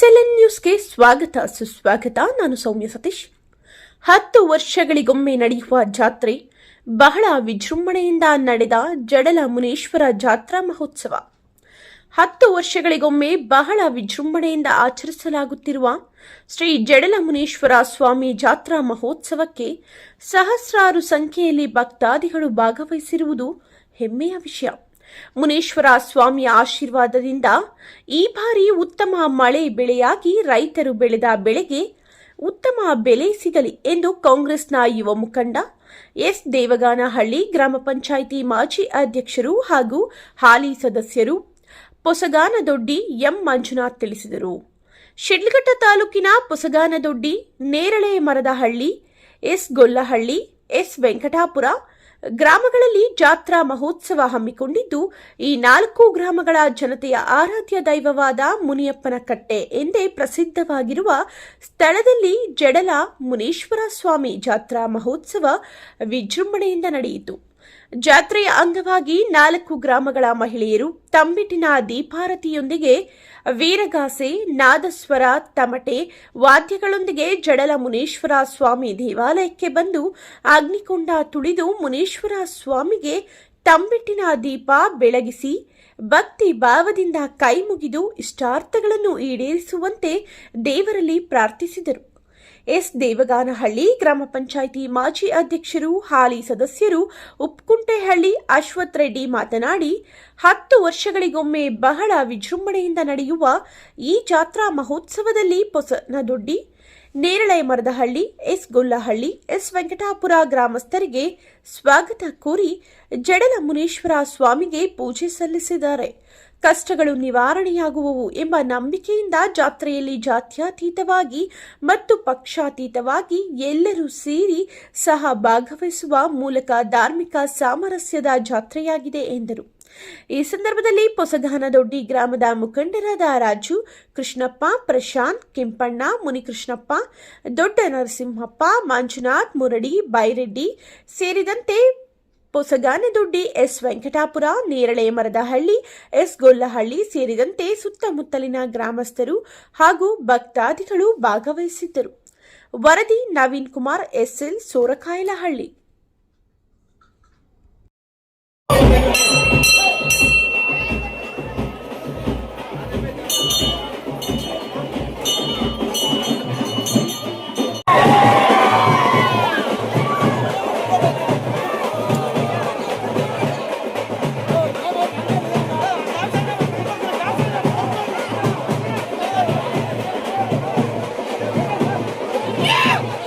SLN ನ್ಯೂಸ್ಗೆ ಸ್ವಾಗತ. ಸುಸ್ವಾಗತ. ನಾನು ಸೌಮ್ಯ ಸತೀಶ್. ಹತ್ತು ವರ್ಷಗಳಿಗೊಮ್ಮೆ ನಡೆಯುವ ಜಾತ್ರೆ ಬಹಳ ವಿಜೃಂಭಣೆಯಿಂದ ನಡೆದ ಜಡಲ ಮುನೀಶ್ವರ ಜಾತ್ರಾ ಮಹೋತ್ಸವ. ಹತ್ತು ವರ್ಷಗಳಿಗೊಮ್ಮೆ ಬಹಳ ವಿಜೃಂಭಣೆಯಿಂದ ಆಚರಿಸಲಾಗುತ್ತಿರುವ ಶ್ರೀ ಜಡಲ ಮುನೀಶ್ವರ ಸ್ವಾಮಿ ಜಾತ್ರಾ ಮಹೋತ್ಸವಕ್ಕೆ ಸಹಸ್ರಾರು ಸಂಖ್ಯೆಯಲ್ಲಿ ಭಕ್ತಾದಿಗಳು ಭಾಗವಹಿಸಿರುವುದು ಹೆಮ್ಮೆಯ ವಿಷಯ. ಮುನೀಶ್ವರ ಸ್ವಾಮಿಯ ಆಶೀರ್ವಾದದಿಂದ ಈ ಬಾರಿ ಉತ್ತಮ ಮಳೆ ಬೆಳೆಯಾಗಿ ರೈತರು ಬೆಳೆದ ಬೆಳೆಗೆ ಉತ್ತಮ ಬೆಲೆ ಸಿಗಲಿ ಎಂದು ಕಾಂಗ್ರೆಸ್ನ ಯುವ ಮುಖಂಡ ಎಸ್ ದೇವಗಾನಹಳ್ಳಿ ಗ್ರಾಮ ಪಂಚಾಯಿತಿ ಮಾಜಿ ಅಧ್ಯಕ್ಷರು ಹಾಗೂ ಹಾಲಿ ಸದಸ್ಯರು ಪೊಸಗಾನದೊಡ್ಡಿ ಎಂ ಮಂಜುನಾಥ್ ತಿಳಿಸಿದರು. ಶಿಡ್ಲಘಟ್ಟ ತಾಲೂಕಿನ ಪೊಸಗಾನದೊಡ್ಡಿ ನೇರಳೆ ಮರದಹಳ್ಳಿ, ಎಸ್ ಗೊಲ್ಲಹಳ್ಳಿ, ಎಸ್ ವೆಂಕಟಾಪುರ ಗ್ರಾಮಗಳಲ್ಲಿ ಜಾತ್ರಾ ಮಹೋತ್ಸವ ಹಮ್ಮಿಕೊಂಡಿದ್ದು, ಈ ನಾಲ್ಕು ಗ್ರಾಮಗಳ ಜನತೆಯ ಆರಾಧ್ಯ ದೈವವಾದ ಮುನಿಯಪ್ಪನ ಕಟ್ಟೆ ಎಂದೇ ಪ್ರಸಿದ್ಧವಾಗಿರುವ ಸ್ಥಳದಲ್ಲಿ ಜಡಲ ಮುನೀಶ್ವರ ಸ್ವಾಮಿ ಜಾತ್ರಾ ಮಹೋತ್ಸವ ವಿಜೃಂಭಣೆಯಿಂದ ನಡೆಯಿತು. ಜಾತ್ರೆಯ ಅಂಗವಾಗಿ ನಾಲ್ಕು ಗ್ರಾಮಗಳ ಮಹಿಳೆಯರು ತಂಬಿಟ್ಟಿನ ದೀಪಾರತಿಯೊಂದಿಗೆ ವೀರಗಾಸೆ, ನಾದಸ್ವರ, ತಮಟೆ, ವಾದ್ಯಗಳೊಂದಿಗೆ ಜಡಲ ಮುನೀಶ್ವರ ಸ್ವಾಮಿ ದೇವಾಲಯಕ್ಕೆ ಬಂದು ಅಗ್ನಿಕೊಂಡ ತುಳಿದು ಮುನೀಶ್ವರ ಸ್ವಾಮಿಗೆ ತಂಬಿಟ್ಟಿನ ದೀಪ ಬೆಳಗಿಸಿ ಭಕ್ತಿ ಭಾವದಿಂದ ಕೈ ಮುಗಿದು ಇಷ್ಟಾರ್ಥಗಳನ್ನು ಈಡೇರಿಸುವಂತೆ ದೇವರಲ್ಲಿ ಪ್ರಾರ್ಥಿಸಿದರು. ಎಸ್ ದೇವಗಾನಹಳ್ಳಿ ಗ್ರಾಮ ಪಂಚಾಯಿತಿ ಮಾಜಿ ಅಧ್ಯಕ್ಷರು, ಹಾಲಿ ಸದಸ್ಯರು ಉಪ್ಕುಂಟೆಹಳ್ಳಿ ಅಶ್ವಥ್ ರೆಡ್ಡಿ ಮಾತನಾಡಿ, ಹತ್ತು ವರ್ಷಗಳಿಗೊಮ್ಮೆ ಬಹಳ ವಿಜೃಂಭಣೆಯಿಂದ ನಡೆಯುವ ಈ ಜಾತ್ರಾ ಮಹೋತ್ಸವದಲ್ಲಿ ಪೊಸನದೊಡ್ಡಿ ನೇರಳೆ ಮರದಹಳ್ಳಿ ಎಸ್ ಗೊಲ್ಲಹಳ್ಳಿ, ಎಸ್ ವೆಂಕಟಾಪುರ ಗ್ರಾಮಸ್ಥರಿಗೆ ಸ್ವಾಗತ ಕೋರಿ ಜಡಲ ಮುನೀಶ್ವರ ಸ್ವಾಮಿಗೆ ಪೂಜೆ ಸಲ್ಲಿಸಿದ್ದಾರೆ. ಕಷ್ಟಗಳು ನಿವಾರಣೆಯಾಗುವವು ಎಂಬ ನಂಬಿಕೆಯಿಂದ ಜಾತ್ರೆಯಲ್ಲಿ ಜಾತ್ಯತೀತವಾಗಿ ಮತ್ತು ಪಕ್ಷಾತೀತವಾಗಿ ಎಲ್ಲರೂ ಸೇರಿ ಸಹ ಭಾಗವಹಿಸುವ ಮೂಲಕ ಧಾರ್ಮಿಕ ಸಾಮರಸ್ಯದ ಜಾತ್ರೆಯಾಗಿದೆ ಎಂದರು. ಈ ಸಂದರ್ಭದಲ್ಲಿ ಪೊಸಗಾನದೊಡ್ಡಿ ಗ್ರಾಮದ ಮುಖಂಡರಾದ ರಾಜು, ಕೃಷ್ಣಪ್ಪ, ಪ್ರಶಾಂತ್, ಕೆಂಪಣ್ಣ, ಮುನಿಕೃಷ್ಣಪ್ಪ, ದೊಡ್ಡ ನರಸಿಂಹಪ್ಪ, ಮಂಜುನಾಥ್, ಮುರಡಿ, ಬೈರೆಡ್ಡಿ ಸೇರಿದಂತೆ ಪೊಸಗಾನದೊಡ್ಡಿ ಎಸ್ ವೆಂಕಟಾಪುರ, ನೇರಳೆ ಮರದಹಳ್ಳಿ ಎಸ್ ಗೊಲ್ಲಹಳ್ಳಿ ಸೇರಿದಂತೆ ಸುತ್ತಮುತ್ತಲಿನ ಗ್ರಾಮಸ್ಥರು ಹಾಗೂ ಭಕ್ತಾದಿಗಳು ಭಾಗವಹಿಸಿದ್ದರು. ವರದಿ ನವೀನ್ ಕುಮಾರ್, ಎಸ್ಎಲ್ ಸೋರಕಾಯಲಹಳ್ಳಿ. Yeah!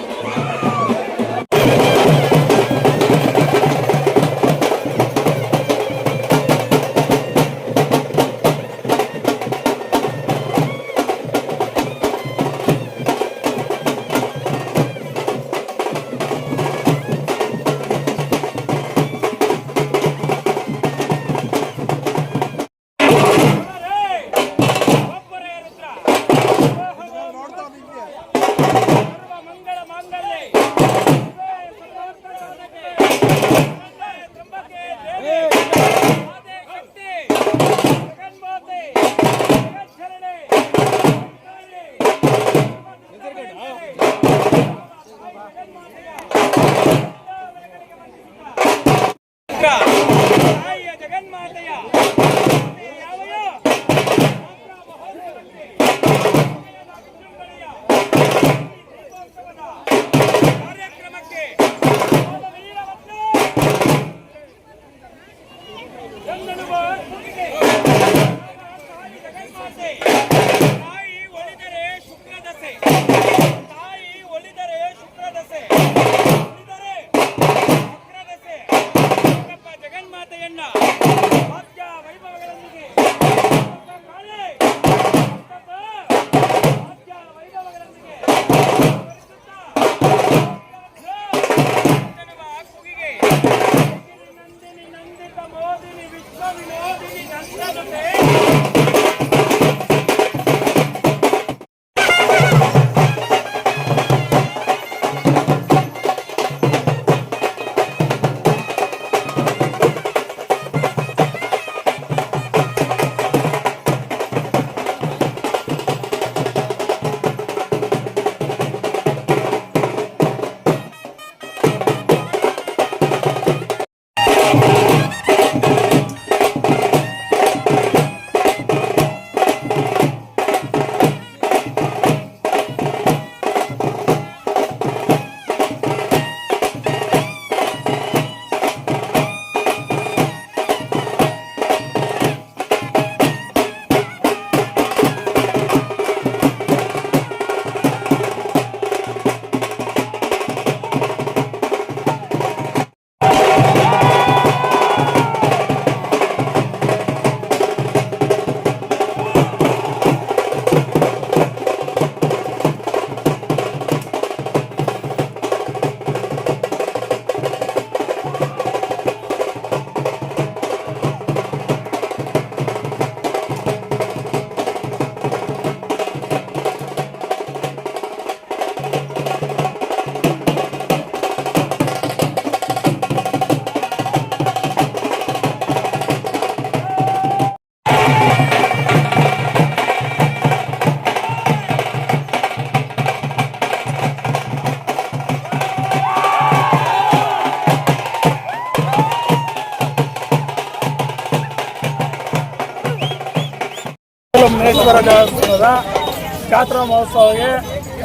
ಜಾತ್ರಾ ಮಹೋತ್ಸವಕ್ಕೆ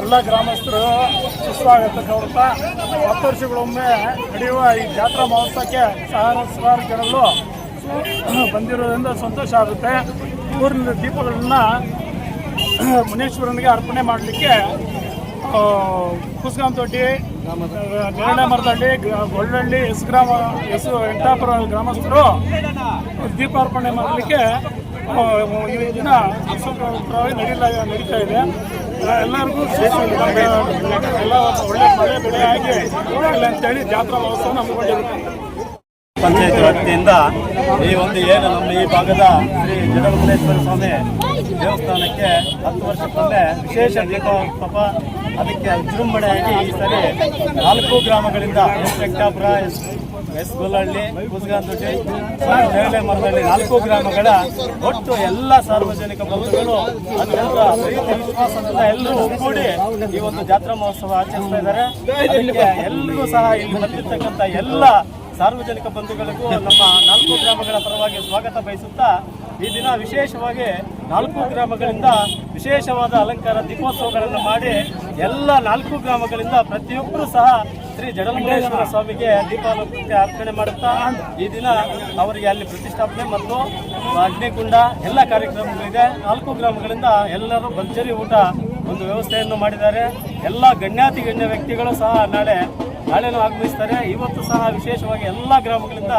ಎಲ್ಲ ಗ್ರಾಮಸ್ಥರು ಸುಸ್ವಾಗತ ಕೋರ್ತಾ ಹತ್ತು ವರ್ಷಗಳೊಮ್ಮೆ ನಡೆಯುವ ಈ ಜಾತ್ರಾ ಮಹೋತ್ಸವಕ್ಕೆ ಸಹಸ್ರಾರು ಜನರು ಬಂದಿರೋದ್ರಿಂದ ಸಂತೋಷ ಆಗುತ್ತೆ. ಊರಿನ ದೀಪಗಳನ್ನ ಮುನೇಶ್ವರನಿಗೆ ಅರ್ಪಣೆ ಮಾಡಲಿಕ್ಕೆ ಕುಸ್ಗಾಂ ತೊಟ್ಟಿ ನೇರಳೆ ಮರದಳ್ಳಿ ಗೊಳ್ಳಹಳ್ಳಿ ಎಸ್ ಗ್ರಾಮ, ಎಸ್ ವೆಂಕಟಾಪುರ ಗ್ರಾಮಸ್ಥರು ದೀಪಾರ್ಪಣೆ ಮಾಡಲಿಕ್ಕೆ ಎಲ್ಲರಿಗೂ ಎಲ್ಲ ಒಳ್ಳೆ ಮಳೆ, ಬೆಳೆ ಆಗಿ ಅಂತೇಳಿ ಜಾತ್ರಾ ಮಹೋತ್ಸವ ಹಮ್ಮಿಕೊಂಡಿರುತ್ತೆ ಪಂಚಾಯತ್ ವ್ಯಾಪ್ತಿಯಿಂದ ಈ ಒಂದು ಏನು ನಮ್ಮ ಈ ಭಾಗದ ಶ್ರೀ ಜಡಮಲ್ಲೇಶ್ವರ ಸ್ವಾಮಿ ದೇವಸ್ಥಾನಕ್ಕೆ ಹತ್ತು ವರ್ಷಕ್ಕೊಮ್ಮೆ ವಿಶೇಷ ದೀಪೋತ್ಸವ ಅದಕ್ಕೆ ವಿಜೃಂಭಣೆಯಾಗಿ ಈ ಸರಿ ನಾಲ್ಕು ಗ್ರಾಮಗಳಿಂದ ಎಸ್ ಎಸ್ ಕುಸಗಾಂದುಟ್ಟಿ ನೇರಳೆ ಮರದಲ್ಲಿ ನಾಲ್ಕು ಗ್ರಾಮಗಳ ಒಟ್ಟು ಎಲ್ಲ ಸಾರ್ವಜನಿಕ ಬಂಧುಗಳು ಅತ್ಯಂತ ಪ್ರೀತಿ, ವಿಶ್ವಾಸದಿಂದ ಎಲ್ಲರೂ ಒಗ್ಗೂಡಿ ಈ ಒಂದು ಜಾತ್ರಾ ಮಹೋತ್ಸವ ಆಚರಿಸ್ತಾ ಇದ್ದಾರೆ. ಎಲ್ಲರೂ ಸಹ ಇಲ್ಲಿ ಬಂದಿರ್ತಕ್ಕಂಥ ಎಲ್ಲ ಸಾರ್ವಜನಿಕ ಬಂಧುಗಳಿಗೂ ನಮ್ಮ ನಾಲ್ಕು ಗ್ರಾಮಗಳ ಪರವಾಗಿ ಸ್ವಾಗತ ಬಯಸುತ್ತಾ ಈ ದಿನ ವಿಶೇಷವಾಗಿ ನಾಲ್ಕು ಗ್ರಾಮಗಳಿಂದ ವಿಶೇಷವಾದ ಅಲಂಕಾರ ದೀಪೋತ್ಸವಗಳನ್ನು ಮಾಡಿ ಎಲ್ಲ ನಾಲ್ಕು ಗ್ರಾಮಗಳಿಂದ ಪ್ರತಿಯೊಬ್ಬರು ಸಹ ಶ್ರೀ ಜಡಮಲ್ಲೇಶ್ವರ ಸ್ವಾಮಿಗೆ ದೀಪಾಲೋಕಕ್ಕೆ ಅರ್ಪಣೆ ಮಾಡುತ್ತಾ ಈ ದಿನ ಅವರಿಗೆ ಅಲ್ಲಿ ಪ್ರತಿಷ್ಠಾಪನೆ ಮತ್ತು ಅಗ್ನಿಕುಂಡ ಎಲ್ಲ ಕಾರ್ಯಕ್ರಮಗಳಿದೆ. ನಾಲ್ಕು ಗ್ರಾಮಗಳಿಂದ ಎಲ್ಲರೂ ಭರ್ಜರಿ ಊಟ ಒಂದು ವ್ಯವಸ್ಥೆಯನ್ನು ಮಾಡಿದ್ದಾರೆ. ಎಲ್ಲ ಗಣ್ಯಾತಿ ಗಣ್ಯ ವ್ಯಕ್ತಿಗಳು ಸಹ ನಾಳೆ ನಾಳೆನೂ ಆಗಮಿಸ್ತಾರೆ. ಇವತ್ತು ಸಹ ವಿಶೇಷವಾಗಿ ಎಲ್ಲ ಗ್ರಾಮಗಳಿಂದ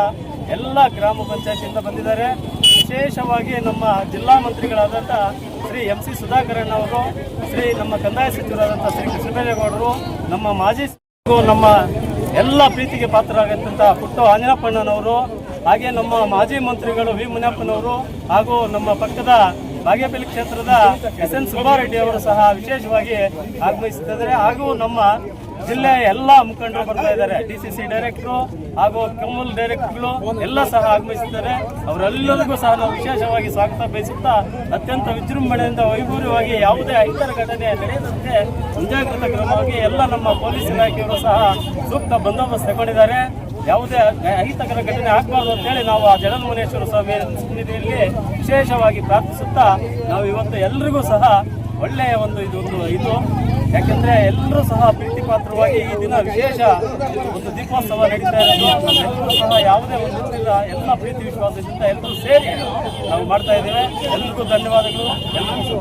ಎಲ್ಲ ಗ್ರಾಮ ಪಂಚಾಯತಿಯಿಂದ ಬಂದಿದ್ದಾರೆ. ವಿಶೇಷವಾಗಿ ನಮ್ಮ ಜಿಲ್ಲಾ ಮಂತ್ರಿಗಳಾದಂಥ ಶ್ರೀ ಎಂ ಸಿ ಸುಧಾಕರಣ್ಣ ಅವರು, ಶ್ರೀ ನಮ್ಮ ಕಂದಾಯ ಸಚಿವರಾದಂಥ ಶ್ರೀ ಕೃಷ್ಣಬೈರೇಗೌಡರು, ನಮ್ಮ ಮಾಜಿ ನಮ್ಮ ಎಲ್ಲ ಪ್ರೀತಿಗೆ ಪಾತ್ರರಾಗತ್ತಂಥ ಪುಟ್ಟು ಆಂಜನಪ್ಪಣ್ಣನವರು, ಹಾಗೆ ನಮ್ಮ ಮಾಜಿ ಮಂತ್ರಿಗಳು ವಿ ಮುನಿಯಪ್ಪನವರು ಹಾಗೂ ನಮ್ಮ ಪಕ್ಕದ ಬಾಗೇಪಲ್ಲಿ ಕ್ಷೇತ್ರದ ಎಸ್ ಎನ್ ಸುಬ್ಬಾರೆಡ್ಡಿ ಅವರು ಸಹ ವಿಶೇಷವಾಗಿ ಆಗಮಿಸುತ್ತಿದ್ದಾರೆ. ಹಾಗೂ ನಮ್ಮ ಜಿಲ್ಲೆಯ ಎಲ್ಲ ಮುಖಂಡರು ಬರ್ತಾ ಇದ್ದಾರೆ. ಡಿ ಸಿ ಸಿ ಡೈರೆಕ್ಟ್ರು ಹಾಗೂ ಕಮಲ್ ಡೈರೆಕ್ಟರ್ಗಳು ಎಲ್ಲ ಸಹ ಆಗಮಿಸಿದ್ದಾರೆ ಅವರೆಲ್ಲರಿಗೂ ಸಹ ನಾವು ವಿಶೇಷವಾಗಿ ಸ್ವಾಗತ ಬಯಸುತ್ತಾ ಅತ್ಯಂತ ವಿಜೃಂಭಣೆಯಿಂದ ವೈಭವ್ಯವಾಗಿ ಯಾವುದೇ ಅಹಿತರ ಘಟನೆ ನಡೆಯದಂತೆ ಮುಂಜಾಗ್ರತಾ ಕ್ರಮವಾಗಿ ಎಲ್ಲ ನಮ್ಮ ಪೊಲೀಸ್ ಇಲಾಖೆಯವರು ಸಹ ಸೂಕ್ತ ಬಂದೋಬಸ್ತ್ ತಗೊಂಡಿದ್ದಾರೆ. ಯಾವುದೇ ಅಹಿತಕರ ಘಟನೆ ಆಗಬಾರ್ದು ಅಂತೇಳಿ ನಾವು ಆ ಜಗನ್ಮೋನೇಶ್ವರ ಸ್ವಾಮಿ ಸನ್ನಿಧಿಯಲ್ಲಿ ವಿಶೇಷವಾಗಿ ಪ್ರಾರ್ಥಿಸುತ್ತಾ ನಾವು ಇವತ್ತು ಎಲ್ರಿಗೂ ಸಹ ಒಳ್ಳೆಯ ಒಂದು ಇದೊಂದು ಇದು. ಯಾಕೆಂದ್ರೆ ಎಲ್ಲರೂ ಸಹ ಪ್ರೀತಿ ಪಾತ್ರವಾಗಿ ಈ ದಿನ ವಿಶೇಷ ಒಂದು ದೀಪೋತ್ಸವ ನಡೀತಾ ಇರೋದು. ಎಲ್ಲರೂ ಸಹ ಯಾವುದೇ ಒಂದು ಎಲ್ಲ ಪ್ರೀತಿ ವಿಶ್ವಾಸದಿಂದ ಎಲ್ಲರೂ ಸೇರಿ ನಾವು ಮಾಡ್ತಾ ಇದ್ದೇವೆ. ಎಲ್ರಿಗೂ ಧನ್ಯವಾದಗಳು. ಎಲ್ಲರಿಗೂ